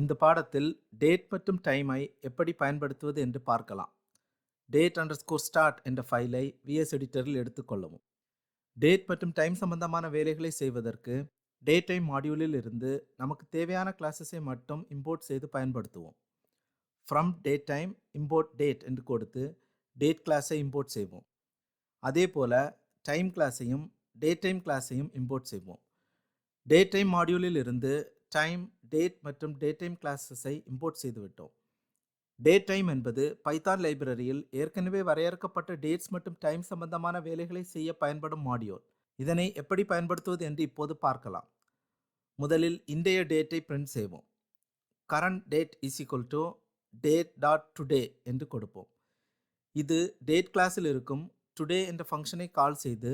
இந்த பாடத்தில் டேட் மற்றும் டைமை எப்படி பயன்படுத்துவது என்று பார்க்கலாம். டேட் அண்டர் ஸ்கோர் ஸ்டார்ட் என்ற ஃபைலை விஎஸ் எடிட்டரில் எடுத்துக்கொள்ளவும் டேட் மற்றும் டைம் சம்பந்தமான வேலைகளை செய்வதற்கு டேட் டைம் மாடியூலில் இருந்து நமக்கு தேவையான கிளாஸஸை மட்டும் இம்போர்ட் செய்து பயன்படுத்துவோம். From date time import date என்று கொடுத்து டேட் கிளாஸை இம்போர்ட் செய்வோம். அதே போல் டைம் கிளாஸையும் டேட் டைம் கிளாஸையும் இம்போர்ட் செய்வோம். டேட் டைம் மாடியூலில் இருந்து டைம் டேட் மற்றும் டேட் டைம் கிளாஸஸை இம்போர்ட் செய்துவிட்டோம் டேட் டைம் என்பது பைத்தான் லைப்ரரியில் ஏற்கனவே வரையறுக்கப்பட்ட டேட்ஸ் மற்றும் டைம் சம்பந்தமான வேலைகளை செய்ய பயன்படும் மாடியூல். இதனை எப்படி பயன்படுத்துவது என்று இப்போது பார்க்கலாம். முதலில் இன்றைய டேட்டை பிரிண்ட் செய்வோம். Current date is equal to date dot today என்று கொடுப்போம். இது டேட் கிளாஸில் இருக்கும் டுடே என்ற ஃபங்க்ஷனை கால் செய்து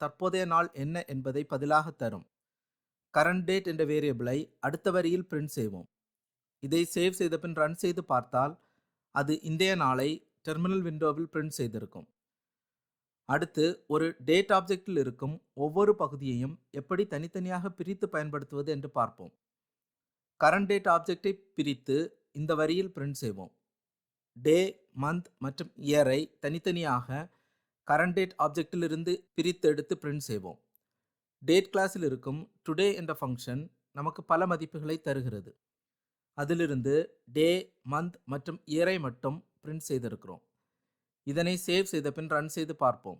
தற்போதைய நாள் என்ன என்பதை பதிலாக தரும். கரண்ட் டேட் என்ற வேரியபிளை அடுத்த வரியில் பிரிண்ட் செய்வோம். இதை சேவ் செய்த பின் ரன் செய்து பார்த்தால் அது இன்றைய நாளை டெர்மினல் விண்டோவில் பிரிண்ட் செய்திருக்கும். அடுத்து ஒரு டேட் ஆப்ஜெக்டில் இருக்கும் ஒவ்வொரு பகுதியையும் எப்படி தனித்தனியாக பிரித்து பயன்படுத்துவது என்று பார்ப்போம். கரண்ட் டேட் ஆப்ஜெக்டை பிரித்து இந்த வரியில் பிரிண்ட் செய்வோம். டே மந்த் மற்றும் இயரை தனித்தனியாக கரண்ட் டேட் ஆப்ஜெக்டிலிருந்து பிரித்து எடுத்து பிரிண்ட் செய்வோம். டேட் கிளாஸில் இருக்கும் டுடே என்ற ஃபங்க்ஷன் நமக்கு பல மதிப்புகளை தருகிறது. அதிலிருந்து டே மந்த் மற்றும் இயரை மட்டும் பிரிண்ட் செய்திருக்கிறோம். இதனை சேவ் செய்த பின் ரன் செய்து பார்ப்போம்.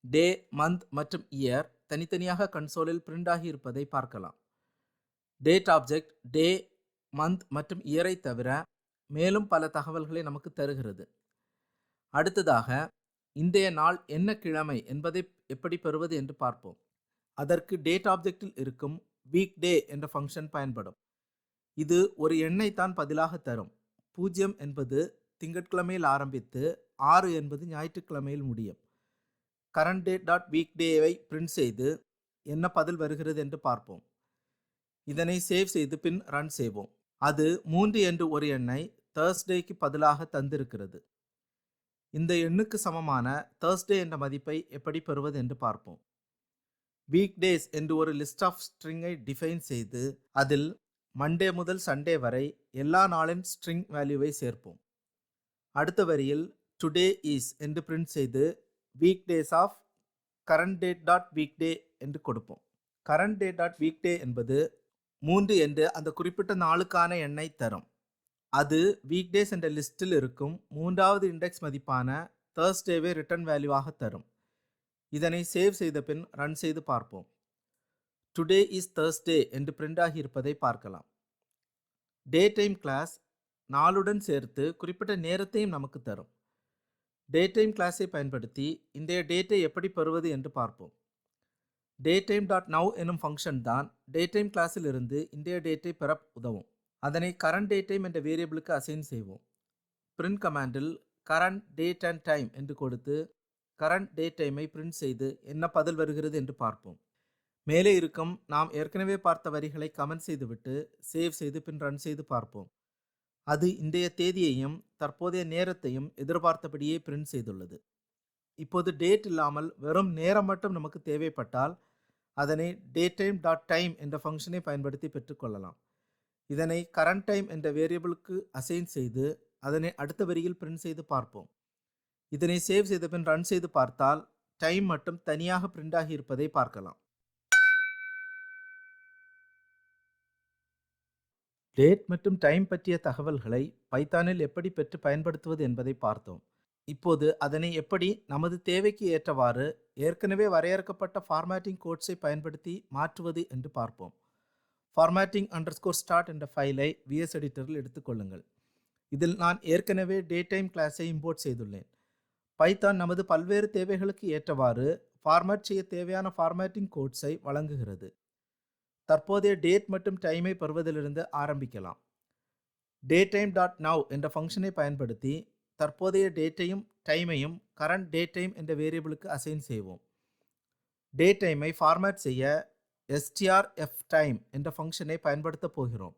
டே மந்த் மற்றும் இயர் தனித்தனியாக கன்சோலில் பிரிண்ட் ஆகி இருப்பதை பார்க்கலாம். டேட் ஆப்ஜெக்ட் டே மந்த் மற்றும் இயரை தவிர மேலும் பல தகவல்களை நமக்கு தருகிறது. அடுத்ததாக இன்றைய நாள் என்ன கிழமை என்பதை எப்படி பெறுவது என்று பார்ப்போம். அதற்கு டேட் ஆப்ஜெக்டில் இருக்கும் வீக் டே என்ற ஃபங்க்ஷன் பயன்படும். இது ஒரு எண்ணை தான் பதிலாக தரும். பூஜ்ஜியம் என்பது திங்கட்கிழமையில் ஆரம்பித்து ஆறு என்பது ஞாயிற்றுக்கிழமையில் முடியும். கரண்ட் டேட் டாட் வீக் டேவை பிரிண்ட் செய்து என்ன பதில் வருகிறது என்று பார்ப்போம். இதனை சேவ் செய்து பின் ரன் செய்வோம். அது மூன்று என்று ஒரு எண்ணை தேர்ஸ்டேக்கு பதிலாக தந்திருக்கிறது. இந்த எண்ணுக்கு சமமான தேர்ஸ்டே என்ற மதிப்பை எப்படி பெறுவது என்று பார்ப்போம். வீக் டேஸ் என்று ஒரு லிஸ்ட் ஆஃப் ஸ்ட்ரிங்கை டிஃபைன் செய்து அதில் மண்டே முதல் சண்டே வரை எல்லா நாளின் ஸ்ட்ரிங் வேல்யூவை சேர்ப்போம். அடுத்த வரியில் டுடே இஸ் என்று பிரிண்ட் செய்து week days of current date dot week day என்று கொடுப்போம். Current date dot week day என்பது மூன்று என்று அந்த குறிப்பிட்ட நாளுக்கான எண்ணை தரும். அது வீக் டேஸ் என்ற லிஸ்டில் இருக்கும் மூன்றாவது இண்டெக்ஸ் மதிப்பான தேர்ஸ்டேவை ரிட்டர்ன் வேல்யூவாக தரும். இதனை சேவ் செய்த பின் ரன் செய்து பார்ப்போம். டுடே இஸ் தேர்ஸ்டே என்று பிரிண்ட் ஆகியிருப்பதை பார்க்கலாம். டே டைம் கிளாஸ் நாளுடன் சேர்த்து குறிப்பிட்ட நேரத்தையும் நமக்கு தரும். டே டைம் கிளாஸை பயன்படுத்தி இன்றைய டேட்டை எப்படி பெறுவது என்று பார்ப்போம். டே டைம் டாட் நவ் எனும் ஃபங்க்ஷன் தான் டே டைம் கிளாஸில் இருந்து இன்றைய டேட்டை பெற உதவும். அதனை கரண்ட் டே டைம் என்ற வேரியபிளுக்கு அசைன் செய்வோம். பிரிண்ட் கமாண்டில் கரண்ட் டேட் அண்ட் டைம் என்று கொடுத்து கரண்ட் டே டைமை பிரிண்ட் செய்து என்ன பதில் வருகிறது என்று பார்ப்போம். மேலே இருக்கும் நாம் ஏற்கனவே பார்த்த வரிகளை கமெண்ட் செய்துவிட்டு சேவ் செய்து பின் ரன் செய்து பார்ப்போம். அது இன்றைய தேதியையும் தற்போதைய நேரத்தையும் எதிர்பார்த்தபடியே பிரிண்ட் செய்துள்ளது. இப்போது டேட் இல்லாமல் வெறும் நேரம் மட்டும் நமக்கு தேவைப்பட்டால் அதனை டே டைம் டாட் டைம் என்ற ஃபங்க்ஷனை பயன்படுத்தி பெற்றுக்கொள்ளலாம் இதனை கரண்ட் டைம் என்ற வேரியபிளுக்கு அசைன் செய்து அதனை அடுத்த வரியில் பிரிண்ட் செய்து பார்ப்போம். இதனை சேவ் செய்த பின் ரன் செய்து பார்த்தால் டைம் மட்டும் தனியாக பிரிண்ட் ஆகி இருப்பதை பார்க்கலாம். டேட் மற்றும் டைம் பற்றிய தகவல்களை பைத்தானில் எப்படி பெற்று பயன்படுத்துவது என்பதை பார்த்தோம். இப்போது அதனை எப்படி நமது தேவைக்கு ஏற்றவாறு ஏற்கனவே வரையறுக்கப்பட்ட ஃபார்மேட்டிங் கோட்ஸை பயன்படுத்தி மாற்றுவது என்று பார்ப்போம். ஃபார்மேட்டிங் அண்டர்ஸ்கோர் ஸ்டார்ட் என்ற ஃபைலை விஎஸ் எடிட்டரில் எடுத்துக்கொள்ளுங்கள் இதில் நான் ஏற்கனவே டே டைம் கிளாஸை இம்போர்ட் செய்துள்ளேன். பைத்தான் நமது பல்வேறு தேவைகளுக்கு ஏற்றவாறு ஃபார்மேட் செய்ய தேவையான ஃபார்மேட்டிங் கோட்ஸை வழங்குகிறது. தற்போதைய டேட் மற்றும் டைமை பெறுவதிலிருந்து ஆரம்பிக்கலாம். டே டைம் டாட் நவ் என்ற ஃபங்க்ஷனை பயன்படுத்தி தற்போதைய டேட்டையும் டைமையும் கரண்ட் டே டைம் என்ற வேரியபிளுக்கு அசைன் செய்வோம். டே டைமை ஃபார்மேட் செய்ய எஸ்டிஆர்எஃப் டைம் என்ற ஃபங்க்ஷனை பயன்படுத்தப் போகிறோம்.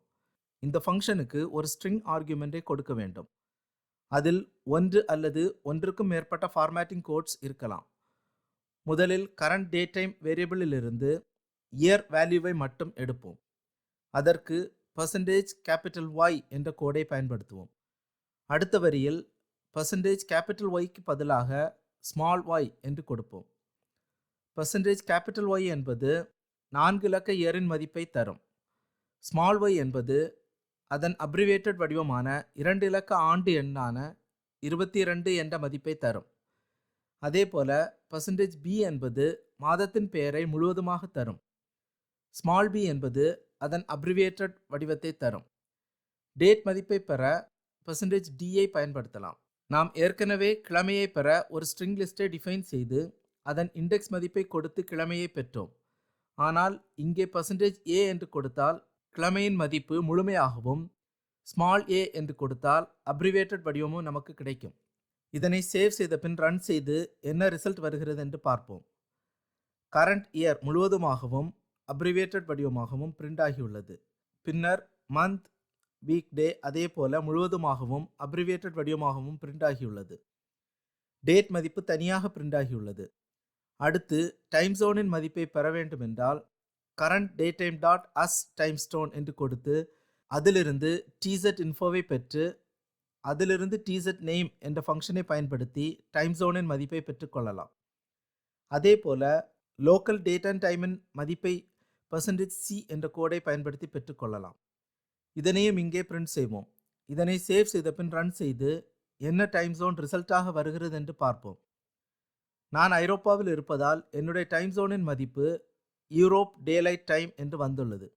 இந்த ஃபங்க்ஷனுக்கு ஒரு ஸ்ட்ரிங் ஆர்கியூமெண்ட்டை கொடுக்க வேண்டும். அதில் ஒன்று அல்லது ஒன்றுக்கும் மேற்பட்ட ஃபார்மேட்டிங் கோட்ஸ் இருக்கலாம். முதலில் கரண்ட் டே டைம் வேரியபிளிலிருந்து இயர் வேல்யூவை மட்டும் எடுப்போம். அதற்கு பர்சன்டேஜ் கேபிட்டல் ஒய் என்ற கோடை பயன்படுத்துவோம். அடுத்த வரியில் பர்சன்டேஜ் கேபிட்டல் ஒய்க்கு பதிலாக ஸ்மால் ஒய் என்று கொடுப்போம். பர்சன்டேஜ் கேபிட்டல் ஒய் என்பது நான்கு இலக்க இயரின் மதிப்பை தரும். ஸ்மால் ஒய் என்பது அதன் அப்ரிவேட்டட் வடிவமான இரண்டு இலக்க ஆண்டு எண்ணான இருபத்தி இரண்டு என்ற மதிப்பை தரும். அதே போல பர்சன்டேஜ் பி என்பது மாதத்தின் பெயரை முழுவதுமாக தரும். ஸ்மால் பி என்பது அதன் அப்ரிவேட்டட் வடிவத்தை தரும். டேட் மதிப்பை பெற பர்சன்டேஜ் டியை பயன்படுத்தலாம். நாம் ஏற்கனவே கிழமையை பெற ஒரு ஸ்ட்ரிங் லிஸ்ட்டை டிஃபைன் செய்து அதன் இண்டெக்ஸ் மதிப்பை கொடுத்து கிழமையை பெற்றோம். ஆனால் இங்கே பர்சன்டேஜ் ஏ என்று கொடுத்தால் கிழமையின் மதிப்பு முழுமையாகவும் ஸ்மால் ஏ என்று கொடுத்தால் அப்ரிவேட்டட் வடிவமும் நமக்கு கிடைக்கும். இதனை சேவ் செய்த பின் ரன் செய்து என்ன ரிசல்ட் வருகிறது என்று பார்ப்போம். கரண்ட் இயர் முழுவதுமாகவும் அப்ரிவேட்டட் வடிவமாகவும் பிரிண்ட் ஆகியுள்ளது. பின்னர் மந்த் வீக் டே அதே போல முழுவதுமாகவும் அப்ரிவேட்டட் வடிவமாகவும் பிரிண்ட் ஆகியுள்ளது. டேட் மதிப்பு தனியாக பிரிண்ட் ஆகியுள்ளது. அடுத்து டைம் ஜோனின் மதிப்பை பெற வேண்டுமென்றால் current date time dot as time zone என்று கொடுத்து அதிலிருந்து டிசெட் இன்ஃபோவை பெற்று அதிலிருந்து டிசெட் நேம் என்ற ஃபங்க்ஷனை பயன்படுத்தி டைம் ஜோனின் மதிப்பை பெற்றுக்கொள்ளலாம் அதே போல லோக்கல் டேட் அண்ட் டைமின் மதிப்பை பர்சன்டேஜ் சி என்ற கோடை பயன்படுத்தி பெற்றுக்கொள்ளலாம் இதனையும் இங்கே பிரிண்ட் செய்வோம். இதனை சேவ் செய்த பின் ரன் செய்து என்ன டைம் ஜோன் ரிசல்ட்டாக வருகிறது என்று பார்ப்போம். நான் ஐரோப்பாவில் இருப்பதால் என்னுடைய டைம் ஜோனின் மதிப்பு யூரோப் டேலைட் டைம் என்று வந்துள்ளது.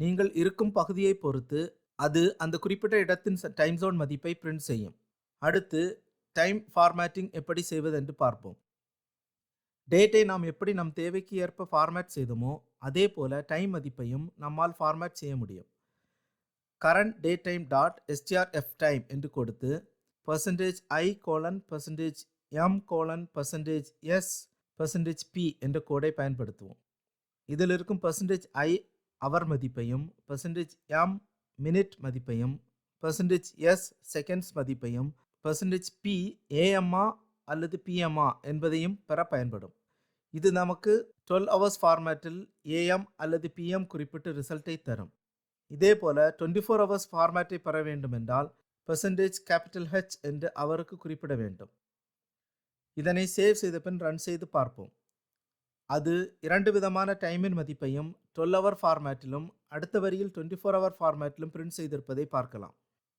நீங்கள் இருக்கும் பகுதியை பொறுத்து அது அந்த குறிப்பிட்ட இடத்தின் டைம் ஜோன் மதிப்பை பிரிண்ட் செய்யும். அடுத்து டைம் ஃபார்மேட்டிங் எப்படி செய்வது என்று பார்ப்போம். டேட்டை நாம் எப்படி நம் தேவைக்கு ஏற்ப ஃபார்மேட் செய்தோமோ அதே போல டைம் மதிப்பையும் நம்மால் ஃபார்மேட் செய்ய முடியும். Current date time dot strftime என்று கொடுத்து percentage I colon percentage M colon percentage S percentage P என்ற கோடை பயன்படுத்துவோம். இதில் இருக்கும் பர்சன்டேஜ் ஐ அவர் மதிப்பையும் பர்சன்டேஜ் எம் மினிட் மதிப்பையும் பர்சன்டேஜ் எஸ் செகண்ட்ஸ் மதிப்பையும் பர்சன்டேஜ் பி ஏஎம்ஆ அல்லது பிஎம்ஆ என்பதையும் பெற பயன்படும். இது நமக்கு டுவெல் ஹவர்ஸ் ஃபார்மேட்டில் ஏஎம் அல்லது பிஎம் குறிப்பிட்டு ரிசல்ட்டை தரும். இதே போல் டுவெண்ட்டி ஃபோர் ஹவர்ஸ் ஃபார்மேட்டை பெற வேண்டுமென்றால் பர்சன்டேஜ் கேபிட்டல் ஹெச் என்று அவருக்கு குறிப்பிட வேண்டும். இதனை சேவ் செய்த பின் ரன் செய்து பார்ப்போம். அது இரண்டு விதமான டைமின் மதிப்பையும் டுவெல் ஹவர் ஃபார்மேட்டிலும் அடுத்த வரியில் டுவெண்ட்டி ஃபோர் ஹவர் ஃபார்மேட்டிலும் பிரிண்ட் செய்திருப்பதை பார்க்கலாம்.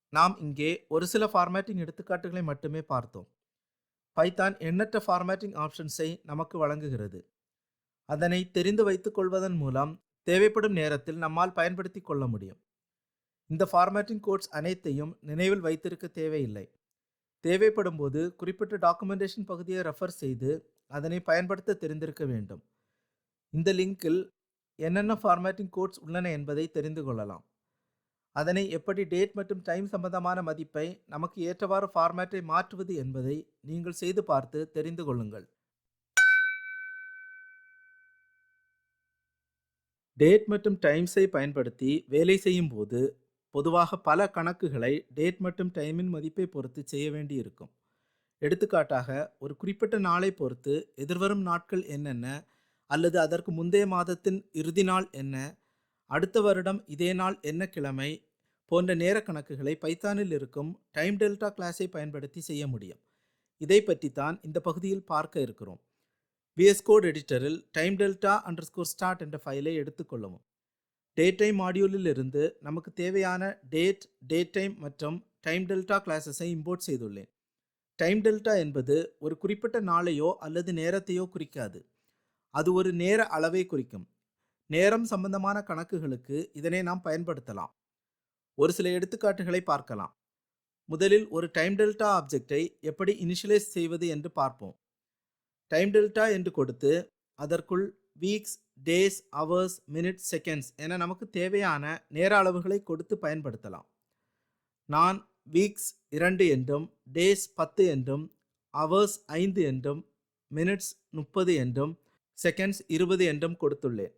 நாம் இங்கே ஒரு சில ஃபார்மேட்டிங் எடுத்துக்காட்டுகளை மட்டுமே பார்த்தோம். பைத்தான் எண்ணற்ற ஃபார்மேட்டிங் ஆப்ஷன்ஸை நமக்கு வழங்குகிறது. அதனை தெரிந்து வைத்துக் கொள்வதன் மூலம் தேவைப்படும் நேரத்தில் நம்மால் பயன்படுத்தி கொள்ள முடியும். இந்த ஃபார்மேட்டிங் கோட்ஸ் அனைத்தையும் நினைவில் வைத்திருக்க தேவையில்லை. தேவைப்படும் போது குறிப்பிட்ட டாக்குமெண்டேஷன் பகுதியை ரெஃபர் செய்து அதனை பயன்படுத்த தெரிந்திருக்க வேண்டும். இந்த லிங்கில் என்னென்ன ஃபார்மேட்டிங் கோட்ஸ் உள்ளன என்பதை தெரிந்து கொள்ளலாம். அதனை எப்படி டேட் மற்றும் டைம் சம்பந்தமான மதிப்பை நமக்கு ஏற்றவாறு ஃபார்மேட்டை மாற்றுவது என்பதை நீங்கள் செய்து பார்த்து தெரிந்து கொள்ளுங்கள். டேட் மற்றும் டைம்ஸை பயன்படுத்தி வேலை செய்யும் போது பொதுவாக பல கணக்குகளை டேட் மற்றும் டைமின் மதிப்பை பொறுத்து செய்ய வேண்டியிருக்கும் எடுத்துக்காட்டாக ஒரு குறிப்பிட்ட நாளை பொறுத்து எதிர்வரும் நாட்கள் என்னென்ன? அல்லது அதற்கு முந்தைய மாதத்தின் இறுதி நாள் என்ன? அடுத்த வருடம் இதே நாள் என்ன கிழமை? போன்ற நேர கணக்குகளை பைத்தானில் இருக்கும் டைம் டெல்டா கிளாஸை பயன்படுத்தி செய்ய முடியும். இதை பற்றி தான் இந்த பகுதியில் பார்க்க இருக்கிறோம். விஎஸ் கோட் எடிட்டரில் time delta underscore start என்ற ஃபைலை எடுத்துக்கொள்ளவும் டே டைம் மாடியூலில் இருந்து நமக்கு தேவையான டேட் டே டைம் மற்றும் டைம் டெல்டா கிளாஸஸை இம்போர்ட் செய்துள்ளேன். டைம் டெல்டா என்பது ஒரு குறிப்பிட்ட நாளையோ அல்லது நேரத்தையோ குறிக்காது. அது ஒரு நேர அளவை குறிக்கும். நேரம் சம்பந்தமான கணக்குகளுக்கு இதனை நாம் பயன்படுத்தலாம். ஒரு சில எடுத்துக்காட்டுகளை பார்க்கலாம். முதலில் ஒரு டைம் டெல்டா ஆப்ஜெக்டை எப்படி இனிஷியலைஸ் செய்வது என்று பார்ப்போம். டைம் டெல்டா என்று கொடுத்து அதற்குள் weeks days hours minutes seconds என நமக்கு தேவையான நேர அளவுகளை கொடுத்து பயன்படுத்தலாம். நான் வீக்ஸ் இரண்டு என்றும் டேஸ் பத்து என்றும் ஹவர்ஸ் ஐந்து என்றும் மினிட்ஸ் முப்பது என்றும் செகண்ட்ஸ் இருபது என்றும் கொடுத்துள்ளேன்.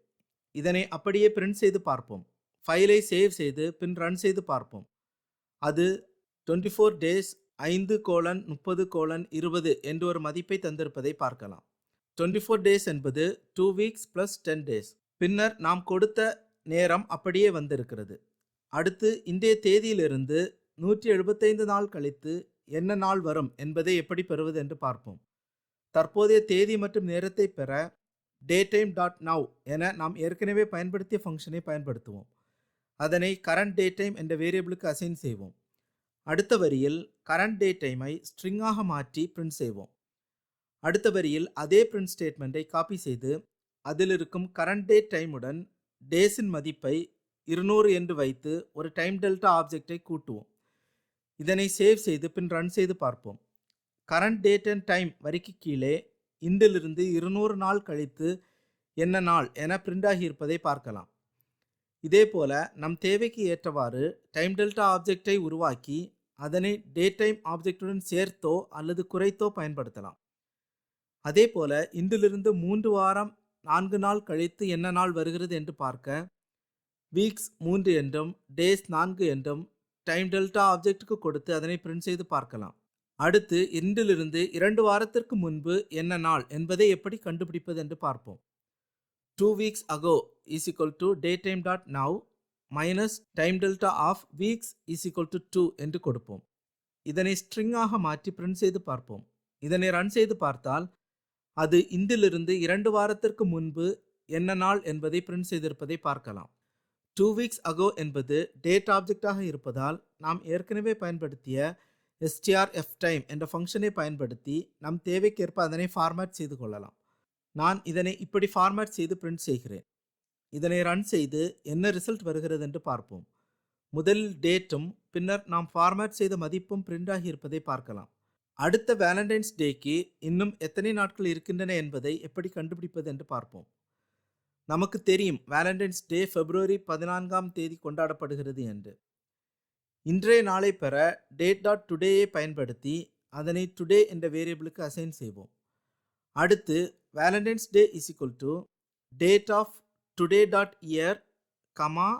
இதனை அப்படியே பிரிண்ட் செய்து பார்ப்போம். ஃபைலை சேவ் செய்து பின் ரன் செய்து பார்ப்போம். அது டுவெண்ட்டி ஃபோர் டேஸ் ஐந்து கோலன் முப்பது கோலன் இருபது என்று ஒரு மதிப்பை தந்திருப்பதை பார்க்கலாம். டுவெண்ட்டி ஃபோர் டேஸ் என்பது two weeks plus ten days பின்னர் நாம் கொடுத்த நேரம் அப்படியே வந்திருக்கிறது. அடுத்து இன்றைய தேதியிலிருந்து நூற்றி எழுபத்தைந்து நாள் கழித்து என்ன நாள் வரும் என்பதை எப்படி பெறுவது என்று பார்ப்போம். தற்போதைய தேதி மற்றும் நேரத்தை பெற டே டைம் டாட் நவ் என நாம் ஏற்கனவே பயன்படுத்திய ஃபங்க்ஷனை பயன்படுத்துவோம். அதனை கரண்ட் டே டைம் என்ற வேரியபிளுக்கு அசைன் செய்வோம். அடுத்த வரியில் கரண்ட் டே டைமை ஸ்ட்ரிங்காக மாற்றி பிரிண்ட் செய்வோம். அடுத்த வரியில் அதே பிரிண்ட் ஸ்டேட்மெண்ட்டை காப்பி செய்து அதில் இருக்கும் கரண்ட் டேட் டைமுடன் டேஸின் மதிப்பை இருநூறு என்று வைத்து ஒரு டைம் டெல்டா ஆப்ஜெக்டை கூட்டுவோம். இதனை சேவ் செய்து பின் ரன் செய்து பார்ப்போம். கரண்ட் டேட் அண்ட் டைம் வரிக்கு கீழே இன்றிலிருந்து இருநூறு நாள் கழித்து என்ன நாள் என பிரிண்ட் ஆகியிருப்பதை பார்க்கலாம். இதே போல நம் தேவைக்கு ஏற்றவாறு டைம் டெல்டா ஆப்ஜெக்டை உருவாக்கி அதனை டே டைம் ஆப்ஜெக்டுடன் சேர்த்தோ அல்லது குறைத்தோ பயன்படுத்தலாம். அதே போல இன்றிலிருந்து மூன்று வாரம் நான்கு நாள் கழித்து என்ன நாள் வருகிறது என்று பார்க்க. வீக்ஸ் மூன்று என்றும் டேஸ் நான்கு என்றும் டைம் டெல்டா ஆப்ஜெக்ட்டுக்கு கொடுத்து அதனை பிரிண்ட் செய்து பார்க்கலாம். அடுத்து இன்றிலிருந்து இரண்டு வாரத்திற்கு முன்பு என்ன நாள் என்பதை எப்படி கண்டுபிடிப்பது என்று பார்ப்போம். Two weeks ago is equal to date time dot now minus time delta of weeks is equal to two என்று கொடுப்போம். இதனை ஸ்ட்ரிங்காக மாற்றி பிரிண்ட் செய்து பார்ப்போம். இதனை ரன் செய்து பார்த்தால் அது இந்திலிருந்து இரண்டு வாரத்திற்கு முன்பு என்ன நாள் என்பதை பிரிண்ட் செய்திருப்பதை பார்க்கலாம். டூ வீக்ஸ் அகோ என்பது டேட் ஆப்ஜெக்டாக இருப்பதால் நாம் ஏற்கனவே பயன்படுத்திய எஸ்டிஆர்எஃப் டைம் என்ற ஃபங்க்ஷனை பயன்படுத்தி நம் தேவைக்கேற்ப அதனை ஃபார்மேட் செய்து கொள்ளலாம். நான் இதனை இப்படி ஃபார்மேட் செய்து பிரிண்ட் செய்கிறேன். இதனை ரன் செய்து என்ன ரிசல்ட் வருகிறது என்று பார்ப்போம். முதலில் டேட்டும் பின்னர் நாம் ஃபார்மேட் செய்த மதிப்பும் பிரிண்ட் ஆகியிருப்பதை பார்க்கலாம். அடுத்த வேலண்டைன்ஸ் டேக்கு இன்னும் எத்தனை நாட்கள் இருக்கின்றன என்பதை எப்படி கண்டுபிடிப்பது என்று பார்ப்போம். நமக்கு தெரியும் வேலண்டைன்ஸ் டே பிப்ரவரி பதினான்காம் தேதி கொண்டாடப்படுகிறது என்று. இன்றைய நாளை பெற டேட் டாட் டுடேயை பயன்படுத்தி அதனை டுடே என்ற வேரியபிளுக்கு அசைன் செய்வோம். அடுத்து valentine's day is equal to date of today dot year comma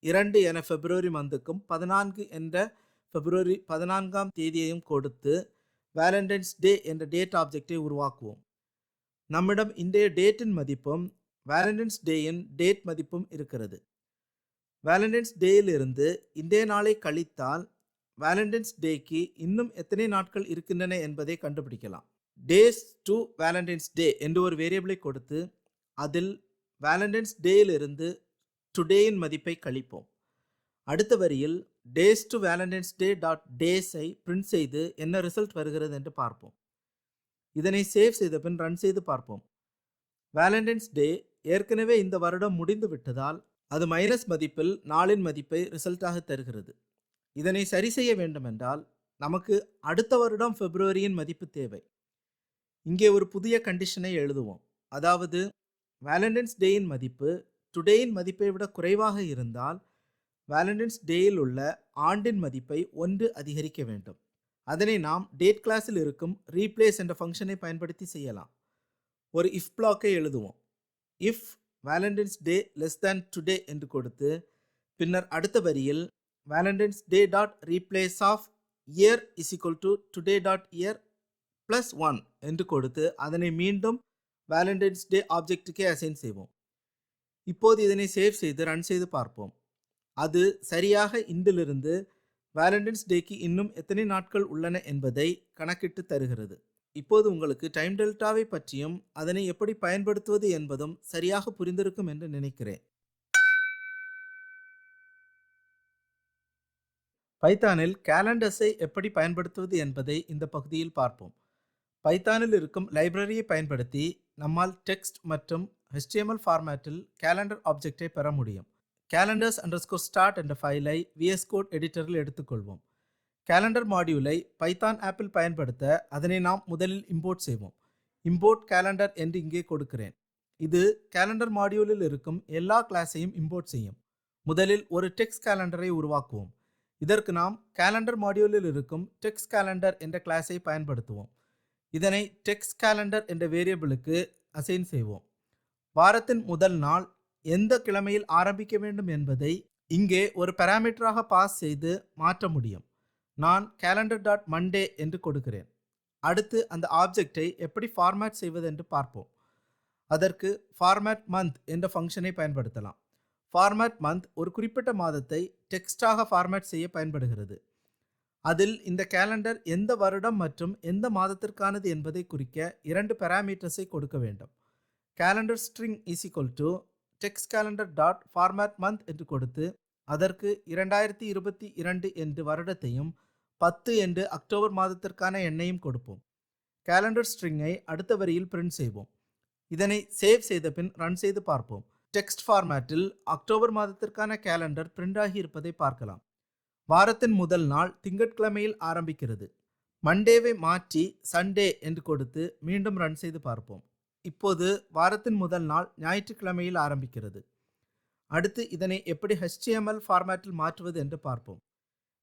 இரண்டு என பிப்ரவரி மந்துக்கும் பதினான்கு என்ற பிப்ரவரி பதினான்காம் தேதியையும் கொடுத்து வேலண்டைன்ஸ் டே என்ற டேட் ஆப்ஜெக்டை உருவாக்குவோம். நம்மிடம் இன்றைய டேட்டின் மதிப்பும் வேலண்டைன்ஸ் டேயின் டேட் மதிப்பும் இருக்கிறது. வேலண்டைன்ஸ் டேயிலிருந்து இன்றைய நாளை கழித்தால் வேலண்டைன்ஸ் டேக்கு இன்னும் எத்தனை நாட்கள் இருக்கின்றன என்பதை கண்டுபிடிக்கலாம். டேஸ் டு வேலண்டைன்ஸ் டே என்று ஒரு வேரியபிளை கொடுத்து அதில் வேலண்டைன்ஸ் டேயிலிருந்து டுடேயின் மதிப்பை கழிப்போம். அடுத்த வரியில் days to valentine's day dot டேஸை print செய்து என்ன ரிசல்ட் வருகிறது என்று பார்ப்போம். இதனை சேவ் செய்த பின் ரன் செய்து பார்ப்போம். வேலண்டைன்ஸ் டே ஏற்கனவே இந்த வருடம் முடிந்து விட்டதால் அது மைனஸ் மதிப்பில் நாளின் மதிப்பை ரிசல்ட்டாக தருகிறது. இதனை சரி செய்ய வேண்டுமென்றால் நமக்கு அடுத்த வருடம் பிப்ரவரியின் மதிப்பு தேவை. இங்கே ஒரு புதிய கண்டிஷனை எழுதுவோம். அதாவது வேலண்டைன்ஸ் டேயின் மதிப்பு டுடேயின் மதிப்பை விட குறைவாக இருந்தால் வேலண்டைன்ஸ் டேயில் உள்ள ஆண்டின் மதிப்பை ஒன்று அதிகரிக்க வேண்டும். அதனை நாம் டேட் கிளாஸில் இருக்கும் ரீப்ளேஸ் என்ற ஃபங்க்ஷனை பயன்படுத்தி செய்யலாம். ஒரு இஃப் பிளாக்கை எழுதுவோம். If valentine's day less than today என்று கொடுத்து பின்னர் அடுத்த வரியில் valentine's day dot replace of year is equal to today dot year plus one என்று கொடுத்து அதனை மீண்டும் வேலண்டைன்ஸ் டே ஆப்ஜெக்ட்டுக்கே அசைன் செய்வோம். இப்போது இதனை சேவ் செய்து ரன் செய்து பார்ப்போம். அது சரியாக இன்றிலிருந்து வேலண்டைன்ஸ் டேக்கு இன்னும் எத்தனை நாட்கள் உள்ளன என்பதை கணக்கிட்டு தருகிறது. இப்போது உங்களுக்கு டைம் டெல்டாவை பற்றியும் அதனை எப்படி பயன்படுத்துவது என்பதும் சரியாக புரிந்திருக்கும் என்று நினைக்கிறேன். பைத்தானில் கேலண்டர்ஸை எப்படி பயன்படுத்துவது என்பதை இந்த பகுதியில் பார்ப்போம். பைத்தானில் இருக்கும் லைப்ரரியை பயன்படுத்தி நம்மால் டெக்ஸ்ட் மற்றும் ஹெச்டிஎம்எல் ஃபார்மேட்டில் கேலண்டர் ஆப்ஜெக்டை பெற முடியும். கேலண்டர்ஸ் அண்டர்ஸ்கோர் ஸ்டார்ட் என்ற ஃபைலை விஎஸ் கோட் எடிட்டரில் எடுத்துக்கொள்வோம். கேலண்டர் மாடியூலை பைத்தான் ஆப்பில் பயன்படுத்த அதனை நாம் முதலில் இம்போர்ட் செய்வோம். இம்போர்ட் கேலண்டர் என்று இங்கே கொடுக்கிறேன். இது கேலண்டர் மாடியூலில் இருக்கும் எல்லா கிளாஸையும் இம்போர்ட் செய்யும். முதலில் ஒரு டெக்ஸ்ட் கேலண்டரை உருவாக்குவோம். இதற்கு நாம் கேலண்டர் மாடியூலில் இருக்கும் டெக்ஸ்ட் கேலண்டர் என்ற கிளாஸை பயன்படுத்துவோம். இதனை டெக்ஸ்ட் கேலண்டர் என்ற வேரியபிளுக்கு அசைன் செய்வோம். வாரத்தின் முதல் நாள் எந்த கிழமையில் ஆரம்பிக்க வேண்டும் என்பதை இங்கே ஒரு பராமீட்டராக பாஸ் செய்து மாற்ற முடியும். நான் கேலண்டர் டாட் மண்டே என்று கொடுக்கிறேன். அடுத்து அந்த ஆப்ஜெக்டை எப்படி ஃபார்மேட் செய்வது என்று பார்ப்போம். அதற்கு ஃபார்மேட் மந்த் என்ற ஃபங்க்ஷனை பயன்படுத்தலாம். ஃபார்மேட் மந்த் ஒரு குறிப்பிட்ட மாதத்தை டெக்ஸ்டாக ஃபார்மேட் செய்ய பயன்படுகிறது. அதில் இந்த கேலண்டர் எந்த வருடம் மற்றும் எந்த மாதத்திற்கானது என்பதை குறிக்க இரண்டு பராமீட்டர்ஸை கொடுக்க வேண்டும். Calendar string is equal to text calendar dot format month என்று கொடுத்து அதற்கு இரண்டாயிரத்தி இருபத்தி இரண்டு என்று வருடத்தையும் பத்து என்று அக்டோபர் மாதத்திற்கான எண்ணையும் கொடுப்போம். கேலண்டர் ஸ்ட்ரிங்கை அடுத்த வரியில் பிரிண்ட் செய்வோம். இதனை சேவ் செய்த பின் ரன் செய்து பார்ப்போம். டெக்ஸ்ட் ஃபார்மேட்டில் அக்டோபர் மாதத்திற்கான கேலண்டர் பிரிண்ட் ஆகி இருப்பதை பார்க்கலாம். வாரத்தின் முதல் நாள் திங்கட்கிழமையில் ஆரம்பிக்கிறது. மண்டேவை மாற்றி சண்டே என்று கொடுத்து மீண்டும் ரன் செய்து பார்ப்போம். இப்போது வாரத்தின் முதல் நாள் ஞாயிற்றுக்கிழமையில் ஆரம்பிக்கிறது. அடுத்து இதனை எப்படி ஹெச்டிஎம்எல் ஃபார்மேட்டில் மாற்றுவது என்று பார்ப்போம்.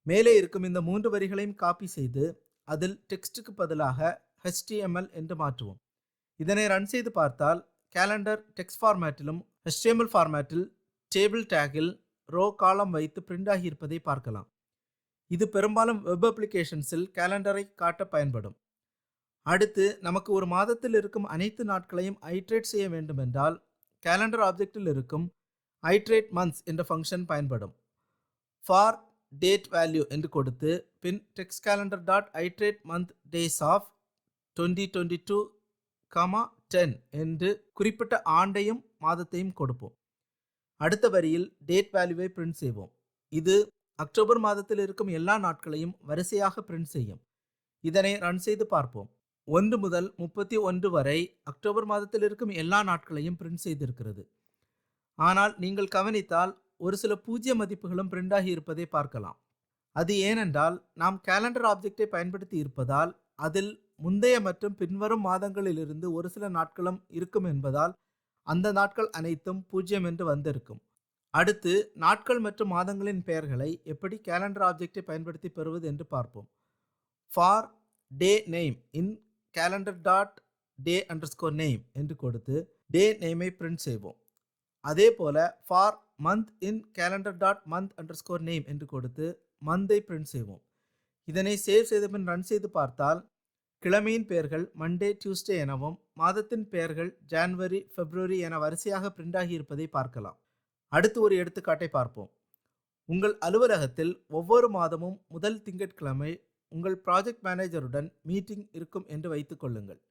மேலே இருக்கும் இந்த மூன்று வரிகளையும் காப்பி செய்து அதில் டெக்ஸ்ட்டுக்கு பதிலாக ஹெச்டிஎம்எல் என்று மாற்றுவோம். இதனை ரன் செய்து பார்த்தால் கேலண்டர் டெக்ஸ்ட் ஃபார்மேட்டிலும் ஹெச்டிஎம்எல் ஃபார்மேட்டில் டேபிள் டேக்கில் ரோ காலம் வைத்து பிரிண்ட் ஆகியிருப்பதை பார்க்கலாம். இது பெரும்பாலும் வெப் அப்ளிகேஷன்ஸில் கேலண்டரை காட்ட பயன்படும். அடுத்து நமக்கு ஒரு மாதத்தில் இருக்கும் அனைத்து நாட்களையும் ஐட்ரேட் செய்ய வேண்டுமென்றால் கேலண்டர் ஆப்ஜெக்டில் இருக்கும் ஐட்ரேட் மந்த்ஸ் என்ற ஃபங்க்ஷன் பயன்படும். ஃபார் டேட் வேல்யூ என்று கொடுத்து பின் text calendar dot iterate month days of twenty twenty two comma ten என்று குறிப்பிட்ட ஆண்டையும் மாதத்தையும் கொடுப்போம். அடுத்த வரியில் டேட் வேல்யூவை பிரிண்ட் செய்வோம். இது அக்டோபர் மாதத்தில் இருக்கும் எல்லா நாட்களையும் வரிசையாக பிரிண்ட் செய்யும். இதனை ரன் செய்து பார்ப்போம். ஒன்று முதல் முப்பத்தி ஒன்று வரை அக்டோபர் மாதத்தில் இருக்கும் எல்லா நாட்களையும் பிரிண்ட் செய்திருக்கிறது. ஆனால் நீங்கள் கவனித்தால் ஒரு சில பூஜ்ய மதிப்புகளும் பிரிண்டாகி இருப்பதை பார்க்கலாம். அது ஏனென்றால் நாம் கேலண்டர் ஆப்ஜெக்டை பயன்படுத்தி இருப்பதால் அதில் முந்தைய மற்றும் பின்வரும் மாதங்களிலிருந்து ஒரு சில நாட்களும் இருக்கும் என்பதால் அந்த நாட்கள் அனைத்தும் பூஜ்ஜியம் என்று வந்திருக்கும். அடுத்து நாட்கள் மற்றும் மாதங்களின் பெயர்களை எப்படி கேலண்டர் ஆப்ஜெக்டை பயன்படுத்தி பெறுவது என்று பார்ப்போம். For day name in calendar dot day underscore name என்று கொடுத்து டே நேமை பிரிண்ட் செய்வோம். அதே போல for month in calendar dot month underscore name என்று கொடுத்து மந்தை பிரிண்ட் செய்வோம். இதனை சேவ் செய்த பின் ரன் செய்து பார்த்தால் கிழமையின் பெயர்கள் மண்டே டியூஸ்டே எனவும் மாதத்தின் பெயர்கள் ஜான்வரி பிப்ரவரி என வரிசையாக பிரிண்டாகி இருப்பதை பார்க்கலாம். அடுத்து ஒரு எடுத்துக்காட்டை பார்ப்போம். உங்கள் அலுவலகத்தில் ஒவ்வொரு மாதமும் முதல் திங்கட்கிழமை உங்கள் ப்ராஜெக்ட் மேனேஜருடன் மீட்டிங் இருக்கும் என்று வைத்துக் கொள்ளுங்கள்.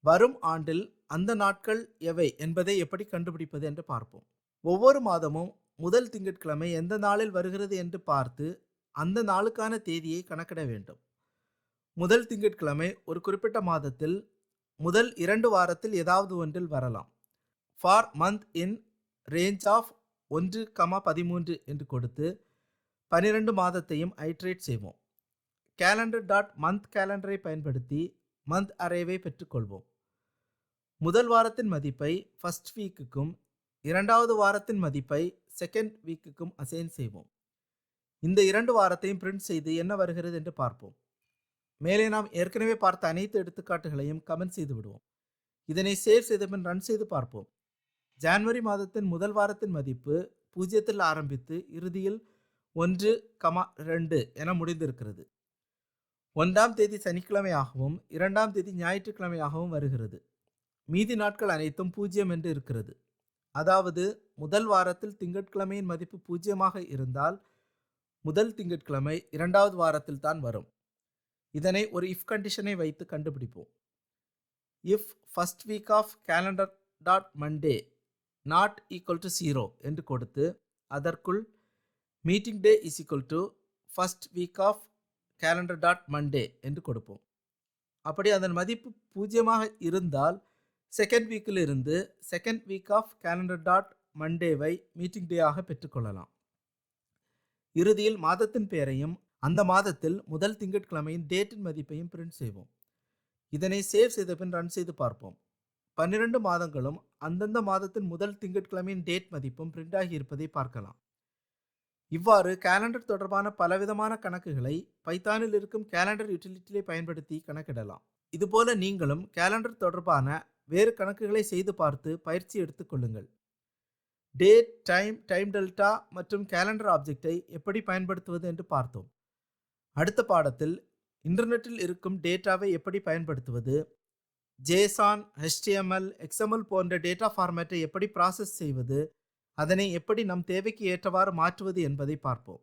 வரும் ஆண்டில் அந்த நாட்கள் எவை என்பதை எப்படி கண்டுபிடிப்பது என்று பார்ப்போம். ஒவ்வொரு மாதமும் முதல் திங்கட்கிழமை எந்த நாளில் வருகிறது என்று பார்த்து அந்த நாளுக்கான தேதியை கணக்கிட வேண்டும். முதல் திங்கட்கிழமை ஒரு குறிப்பிட்ட மாதத்தில் முதல் இரண்டு வாரத்தில் ஏதாவது ஒன்றில் வரலாம். For month in range of ஒன்று கமா பதிமூன்று என்று கொடுத்து பனிரெண்டு மாதத்தையும் ஐட்ரேட் செய்வோம். கேலண்டர் டாட் மந்த் கேலண்டரை பயன்படுத்தி மந்த் அரேவை பெற்றுக்கொள்வோம். முதல் வாரத்தின் மதிப்பை ஃபர்ஸ்ட் வீக்குக்கும் இரண்டாவது வாரத்தின் மதிப்பை செகண்ட் வீக்குக்கும் அசைன் செய்வோம். இந்த இரண்டு வாரத்தையும் பிரிண்ட் செய்து என்ன வருகிறது என்று பார்ப்போம். மேலே நாம் ஏற்கனவே பார்த்த அனைத்து எடுத்துக்காட்டுகளையும் கமெண்ட் செய்து விடுவோம். இதனை சேவ் செய்த பின் ரன் செய்து பார்ப்போம். ஜான்வரி மாதத்தின் முதல் வாரத்தின் மதிப்பு பூஜ்ஜியத்தில் ஆரம்பித்து இறுதியில் ஒன்று கமா ரெண்டு என முடிந்திருக்கிறது. ஒன்றாம் தேதி சனிக்கிழமையாகவும் இரண்டாம் தேதி ஞாயிற்றுக்கிழமையாகவும் வருகிறது. மீதி நாட்கள் அனைத்தும் பூஜ்ஜியம் என்று இருக்கிறது. அதாவது முதல் வாரத்தில் திங்கட்கிழமையின் மதிப்பு பூஜ்ஜியமாக இருந்தால் முதல் திங்கட்கிழமை இரண்டாவது வாரத்தில் தான் வரும். இதனை ஒரு இஃப் கண்டிஷனை வைத்து கண்டுபிடிப்போம். If first week of calendar dot Monday not equal to zero என்று கொடுத்து அதற்குள் meeting day is equal to first week of calendar dot Monday என்று கொடுப்போம். அப்படி அதன் மதிப்பு பூஜ்ஜியமாக இருந்தால் செகண்ட் வீக்கில் இருந்து second week of calendar dot மண்டேவை meeting டேயாக பெற்றுக்கொள்ளலாம் இறுதியில் மாதத்தின் பெயரையும் அந்த மாதத்தில் முதல் திங்கட்கிழமையின் டேட்டின் மதிப்பையும் பிரிண்ட் செய்வோம். இதனை சேவ் செய்த பின் ரன் செய்து பார்ப்போம். பன்னிரண்டு மாதங்களும் அந்தந்த மாதத்தின் முதல் திங்கட்கிழமையின் டேட் மதிப்பும் பிரிண்ட் ஆகி இருப்பதை பார்க்கலாம். இவ்வாறு கேலண்டர் தொடர்பான பலவிதமான கணக்குகளை பைத்தானில் இருக்கும் கேலண்டர் யூட்டிலிட்டியை பயன்படுத்தி கணக்கிடலாம். இதுபோல நீங்களும் கேலண்டர் தொடர்பான வேறு கணக்குகளை செய்து பார்த்து பயிற்சி எடுத்துக்கொள்ளுங்கள் டேட் டைம் டைம் டெல்டா மற்றும் கேலண்டர் ஆப்ஜெக்டை எப்படி பயன்படுத்துவது என்று பார்த்தோம். அடுத்த பாடத்தில் இன்டர்நெட்டில் இருக்கும் டேட்டாவை எப்படி பயன்படுத்துவது ஜேசான் ஹெச்டிஎம்எல் எக்ஸ்எம்எல் போன்ற டேட்டா ஃபார்மேட்டை எப்படி ப்ராசஸ் செய்வது அதனை எப்படி நம் தேவைக்கு ஏற்றவாறு மாற்றுவது என்பதை பார்ப்போம்.